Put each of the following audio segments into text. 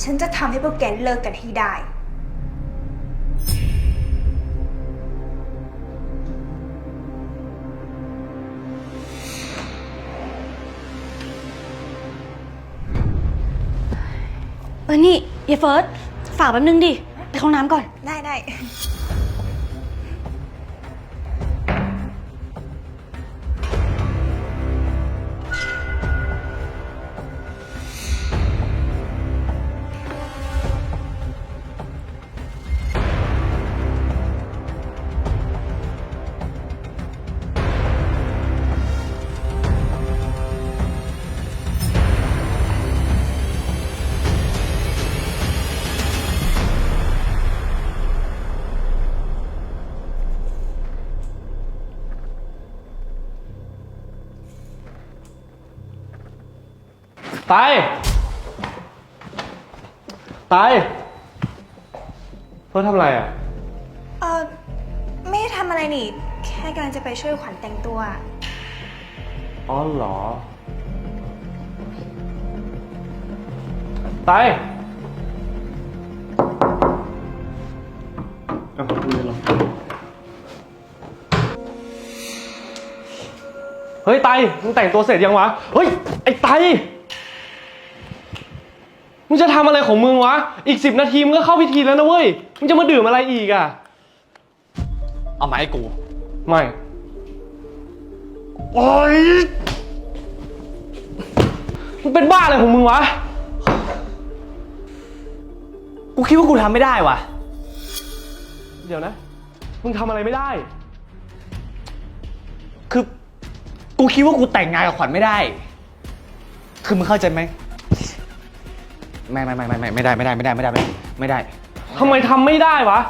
ฉันจะทำให้พวกแกเลิกกันให้ได้ เออนี่ยายเฟิร์สฝากแป๊บนึงดิ ไปเข้าห้องน้ำก่อน ได้ได้ ตาย ตาย เพื่อทำอะไรอะ เออไม่ได้ทำอะไรนี่ แค่กำลังจะไปช่วยขวัญแต่งตัว อ๋อเหรอ ตายเอาไม่หรอกเฮ้ยไตมึงแต่งตัวเสร็จยังวะ เฮ้ย ไอ้ไต มึงจะทำอะไรของมึงวะ อีกสิบนาทีมึงก็เข้าพิธีแล้วนะเว้ย มึงจะมาดื่มอะไรอีกอะ เอามาให้กู ไม่ โอ๊ยมึงเป็นบ้าอะไรของมึงวะ กูคิดว่ากูทำไม่ได้ว่ะ เดี๋ยวนะ มึงทำอะไรไม่ได้ คือ กูคิดว่ากูแต่งงานกับขวัญไม่ได้ คือมึงเข้าใจไหม ไม่ไม่ไม่ไม่ไม่ไม่ได้ไม่ได้ไม่ได้ไม่ได้ไม่ได้ไม่ได้ ทำไมทำไม่ได้วะ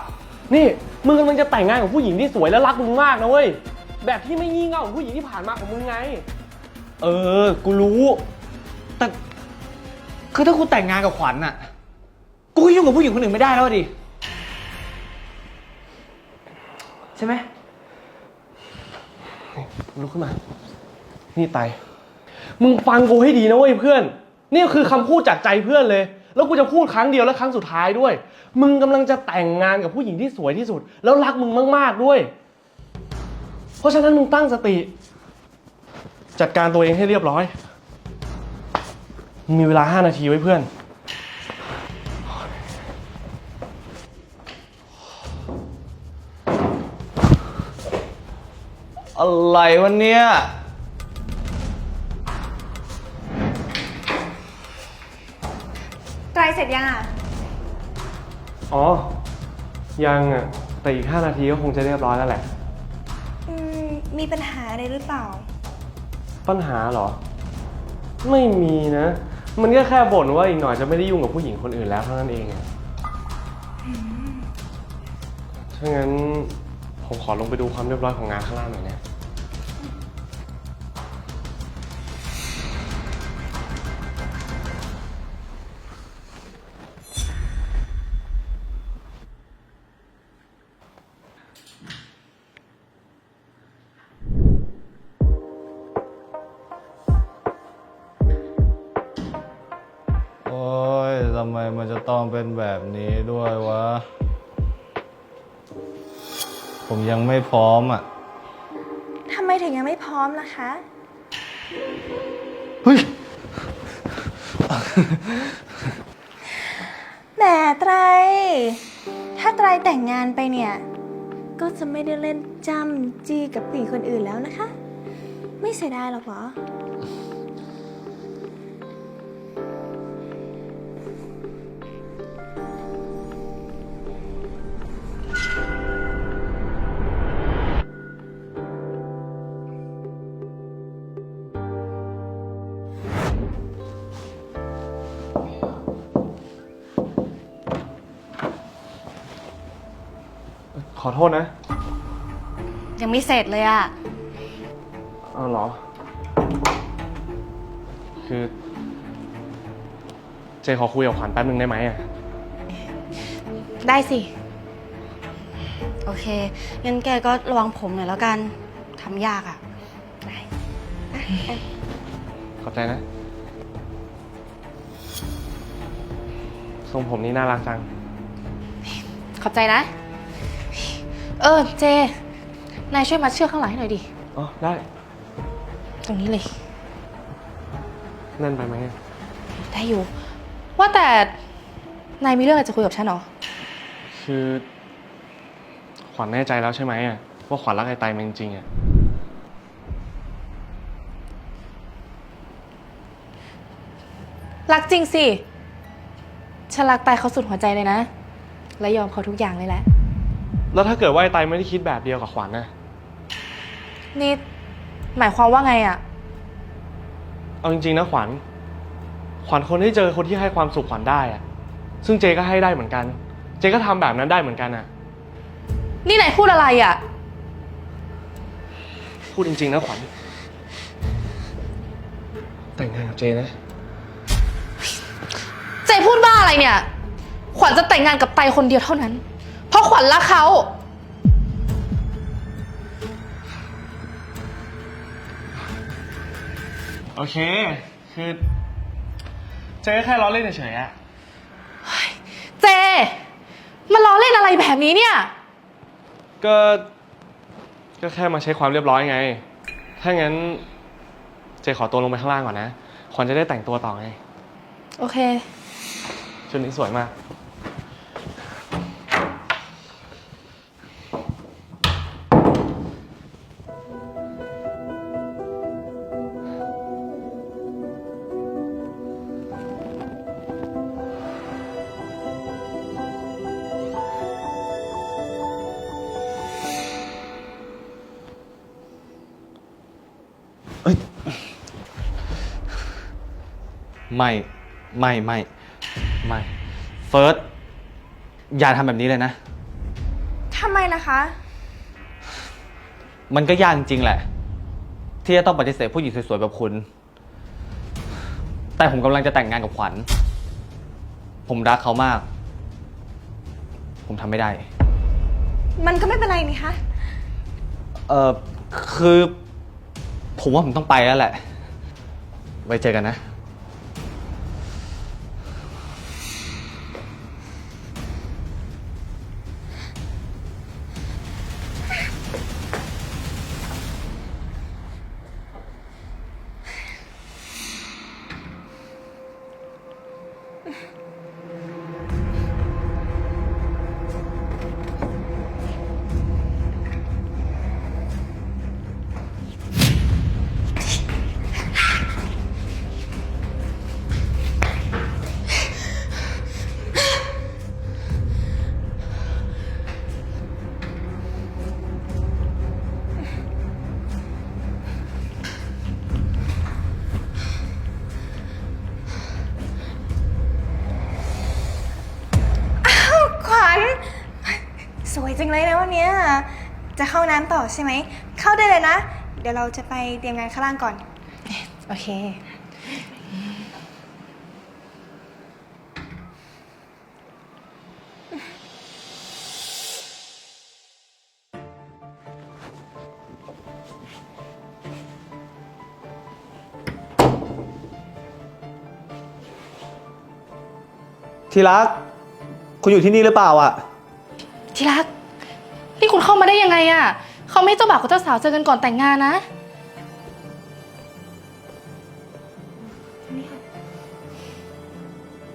นี่มึงกำลังจะแต่งงานกับผู้หญิงที่สวยและรักมึงมากนะเว้ย แบบที่ไม่งี่เง่าของผู้หญิงที่ผ่านมาของมึงไง เออ กูรู้ แต่คือถ้ากูแต่งงานกับขวัญน่ะ กูก็ยุ่งกับผู้หญิงคนอื่นไม่ได้แล้วดิ ใช่ไหม ลุกขึ้นมา นี่ไตมึงฟังกูให้ดีนะเว้ยเพื่อน นี่คือคำพูดจากใจเพื่อนเลย แล้วกูจะพูดครั้งเดียวและครั้งสุดท้ายด้วย มึงกำลังจะแต่งงานกับผู้หญิงที่สวยที่สุด แล้วรักมึงมาก ๆด้วย เพราะฉะนั้นมึงตั้งสติ จัดการตัวเองให้เรียบร้อย มีเวลาห้านาทีไว้เพื่อน อะไรวันเนี้ย ไตรเสร็จยังอะ อ๋อ ยังอะ แต่อีกห้านาทีก็คงจะเรียบร้อยแล้วแหละ อืม มีปัญหาอะไรหรือเปล่า ปัญหาเหรอ ไม่มีนะ มันก็แค่บ่นว่าอีกหน่อยจะไม่ได้ยุ่งกับผู้หญิงคนอื่นแล้วเท่านั้นเองอะถ้างั้นผมขอลงไปดูความเรียบร้อยของงานข้างล่างหน่อยนะ แบบนี้ด้วยวะ ผมยังไม่พร้อมอะ ทำไมถึงยังไม่พร้อมล่ะคะ เฮ้ย แหมไตร ถ้าไตรแต่งงานไปเนี่ย ก็จะไม่ได้เล่นจ้ำจี้กับผู้หญิงคนอื่นแล้วนะคะ ไม่เสียดายหรอกเหรอ ขอโทษนะ ยังไม่เสร็จเลยอะเอาเหรอ คือ เจขอคุยกับขวัญแป๊บนึงได้ไหมอะได้สิ โอเค งั้นแกก็ระวังผมหน่อยแล้วกัน ทำยากอะได้ขอบใจนะ ทรงผมนี่น่ารักจัง ขอบใจนะ เออเจ นายช่วยมัดเชือกข้างหลังให้หน่อยดิ อ๋อ ได้ ตรงนี้เลย นั่นไปไหมได้อยู่ ว่าแต่ นายมีเรื่องอะไรจะคุยกับฉันเหรอ คือ ขวัญแน่ใจแล้วใช่ไหมอะว่าขวัญรักไอ้ไตมันจริงๆอะรักจริงสิ ฉันรักตายเขาสุดหัวใจเลยนะ และยอมเขาทุกอย่างเลยแหละ แล้วถ้าเกิดว่าไอ้ไตไม่ได้คิดแบบเดียวกับขวัญนะ นี่ หมายความว่าไงอะเอาจริงๆนะขวัญ ขวัญคนที่เจอคนที่ให้ความสุขขวัญได้อะซึ่งเจก็ให้ได้เหมือนกัน เจก็ทำแบบนั้นได้เหมือนกันอะนี่นายพูดอะไรอะพูดจริงๆนะขวัญ แต่งงานกับเจนะ เจพูดบ้าอะไรเนี่ย ขวัญจะแต่งงานกับไตคนเดียวเท่านั้นเพราะ ขวัญรักเขาโอเค คือ เจก็แค่ล้อเล่นเฉยๆอะเจมาล้อเล่นอะไรแบบนี้เนี่ย ก็ ก็แค่มาเช็คความเรียบร้อยไง ถ้างั้น เจขอตัวลงไปข้างล่างก่อนนะขวัญจะได้แต่งตัวต่อไง โอเค ชุดนี้สวยมาก ไม่ ไม่ ไม่ ไม่ เฟิร์ส อย่าทำแบบนี้เลยนะ ทำไมล่ะคะ มันก็ยากจริงๆแหละ ที่จะต้องปฏิเสธผู้หญิงสวยๆแบบคุณ แต่ผมกำลังจะแต่งงานกับขวัญ ผมรักเขามาก ผมทำไม่ได้ มันก็ไม่เป็นไรนี่คะ เออคือ ผมว่าผมต้องไปแล้วแหละ ไว้เจอกันนะ จะเข้าน้ำต่อใช่ไหม เข้าได้เลยนะ เดี๋ยวเราจะไปเตรียมงานข้างล่างก่อน โอเค ที่รัก คุณอยู่ที่นี่หรือเปล่าอะ ที่รักนี่ คุณเข้ามาได้ยังไงอะเขาไม่ให้เจ้าบ่าวกับเจ้าสาวเจอกันก่อนแต่งงานนะ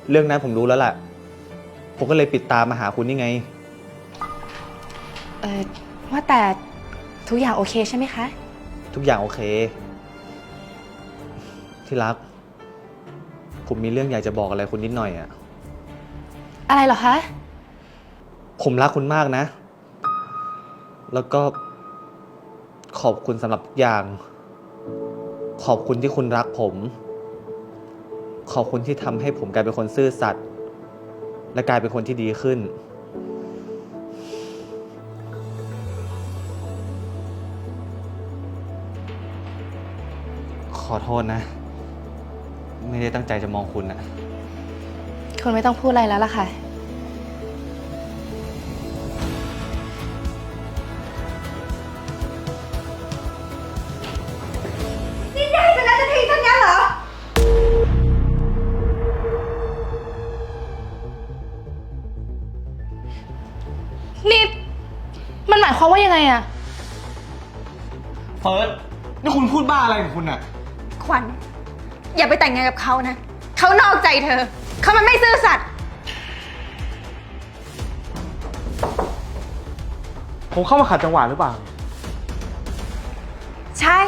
เรื่องนั้นผมรู้แล้วแหละผมก็เลยปิดตามมาหาคุณนี่ไง เออว่าแต่ทุกอย่างโอเคใช่ไหมคะ ทุกอย่างโอเค ที่รัก ผมมีเรื่องอยากจะบอกอะไรคุณนิดหน่อยอะอะไรเหรอคะ ผมรักคุณมากนะ แล้วก็ขอบคุณสำหรับทุกอย่าง ขอบคุณที่คุณรักผม ขอบคุณที่ทำให้ผมกลายเป็นคนซื่อสัตย์และกลายเป็นคนที่ดีขึ้น ขอโทษนะ ไม่ได้ตั้งใจจะมองคุณนะคุณไม่ต้องพูดอะไรแล้วล่ะค่ะายความว่ายังไงอะเฟิร์สนี่คุณพูดบ้าอะไรของคุณอะขวัญ อย่าไปแต่งงานกับเขานะ เขานอกใจเธอ เขามันไม่ซื่อสัตย์ ผมเข้ามาขัดจังหวะหรือเปล่า ใช่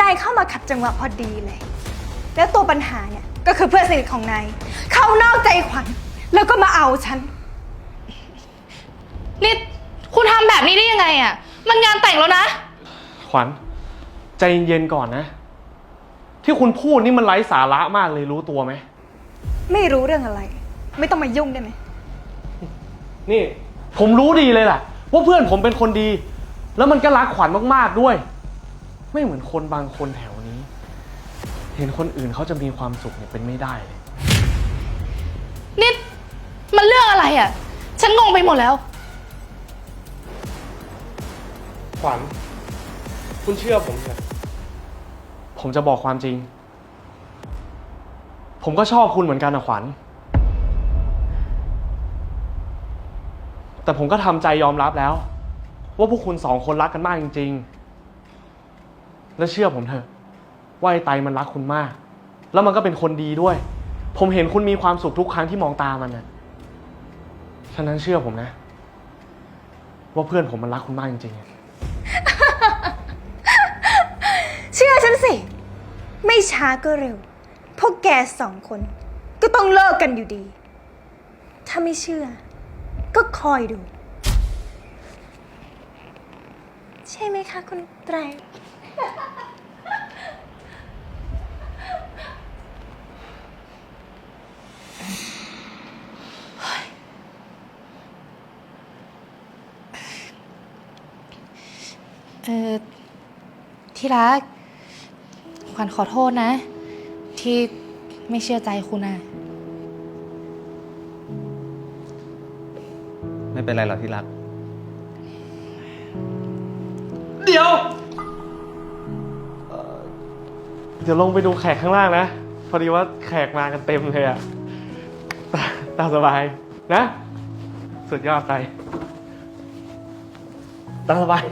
นายเข้ามาขัดจังหวะพอดีเลย แล้วตัวปัญหาเนี่ยก็คือเพื่อนสนิทของนาย เขานอกใจขวัญ แล้วก็มาเอาฉัน นี่ คุณทำแบบนี้ได้ยังไงอะมันงานแต่งแล้วนะ ขวัญใจเย็นๆก่อนนะ ที่คุณพูดนี่มันไร้สาระมากเลยรู้ตัวไหม ไม่รู้เรื่องอะไร ไม่ต้องมายุ่งได้ไหม นี่ ผมรู้ดีเลยแหละว่าเพื่อนผมเป็นคนดี แล้วมันก็รักขวัญมากๆด้วย ไม่เหมือนคนบางคนแถวนี้ เห็นคนอื่นเขาจะมีความสุขเนี่ยเป็นไม่ได้เลย นี่ มันเรื่องอะไรอะฉันงงไปหมดแล้ว ขวัญ คุณเชื่อผมเถอะผมจะบอกความจริง ผมก็ชอบคุณเหมือนกันนะขวัญ แต่ผมก็ทำใจยอมรับแล้ว ว่าพวกคุณสองคนรักกันมากจริง ๆ และเชื่อผมเถอะว่าไอ้ไตมันรักคุณมาก แล้วมันก็เป็นคนดีด้วย ผมเห็นคุณมีความสุขทุกครั้งที่มองตามันนะฉะนั้นเชื่อผมนะ ว่าเพื่อนผมมันรักคุณมากจริงๆ เชื่อฉัน สิ ไม่ช้าก็เร็ว พวกแกสองคน ก็ต้องเลิกกันอยู่ดี ถ้าไม่เชื่อ ก็คอยดู ใช่ไหมคะคุณไตร เออที่รัก ขวัญขอโทษนะ ที่ไม่เชื่อใจคุณอะไม่เป็นไรหรอกที่รัก เดี๋ยวเอ่อเดี๋ยวลงไปดูแขกข้างล่างนะ พอดีว่าแขกมากันเต็มเลยอะตาตามสบายนะ สุดยอดไปตามสบาย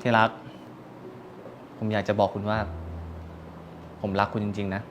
ที่รัก ผมอยากจะบอกคุณว่า ผมรักคุณจริง ๆ นะ